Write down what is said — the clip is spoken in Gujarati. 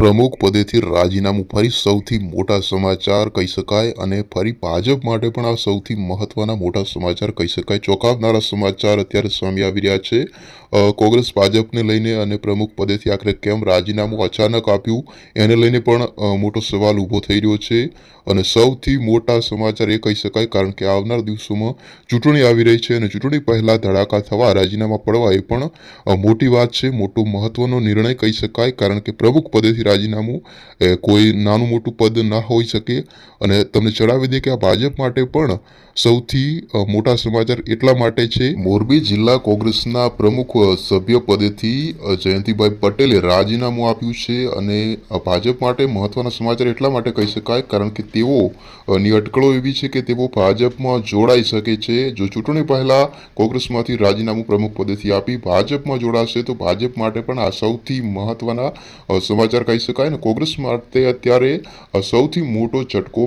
પ્રમુખ પદેથી રાજીનામું ફરી સૌથી મોટા સમાચાર કહી શકાય અને ફરી ભાજપ માટે પણ આ સૌથી મહત્વના મોટા સમાચાર કહી શકાય. ચોંકાવનારા સમાચાર અત્યારે સામે આવી રહ્યા છે. કોંગ્રેસ ભાજપને લઈને અને પ્રમુખ પદેથી આખરે કેમ રાજીનામું અચાનક આપ્યું એને લઈને પણ મોટો સવાલ ઊભો થઈ રહ્યો છે. અને સૌથી મોટા સમાચાર એ કહી શકાય કારણ કે આવનાર દિવસોમાં ચૂંટણી આવી રહી છે અને ચૂંટણી પહેલા ધડાકા થવા, રાજીનામા પડવા એ પણ મોટી વાત છે. મોટો મહત્વનો નિર્ણય કહી શકાય કારણ કે પ્રમુખ પદેથી રાજીનામું કોઈ નાનું મોટું પદ ના હોઈ શકે. અને તમને જણાવી દઈએ કે આ ભાજપ માટે પણ સૌથી મોટા સમાચાર એટલા માટે છે. મોરબી જિલ્લા કોંગ્રેસના પ્રમુખ સભ્ય પદેથી જયંતિભાઈ પટેલે રાજીનામું આપ્યું છે અને ભાજપ માટે મહત્વના સમાચાર એટલા માટે કહી શકાય, કારણ કે તેઓ ની અટકળો એવી છે કે તેઓ ભાજપમાં જોડાઈ શકે છે. જો ચૂંટણી પહેલા કોંગ્રેસમાંથી રાજીનામું પ્રમુખ પદેથી આપી ભાજપમાં જોડાશે, તો ભાજપ માટે પણ આ સૌથી મહત્વના સમાચાર કહી શકાય અને કોંગ્રેસ માટે અત્યારે સૌથી મોટો ઝટકો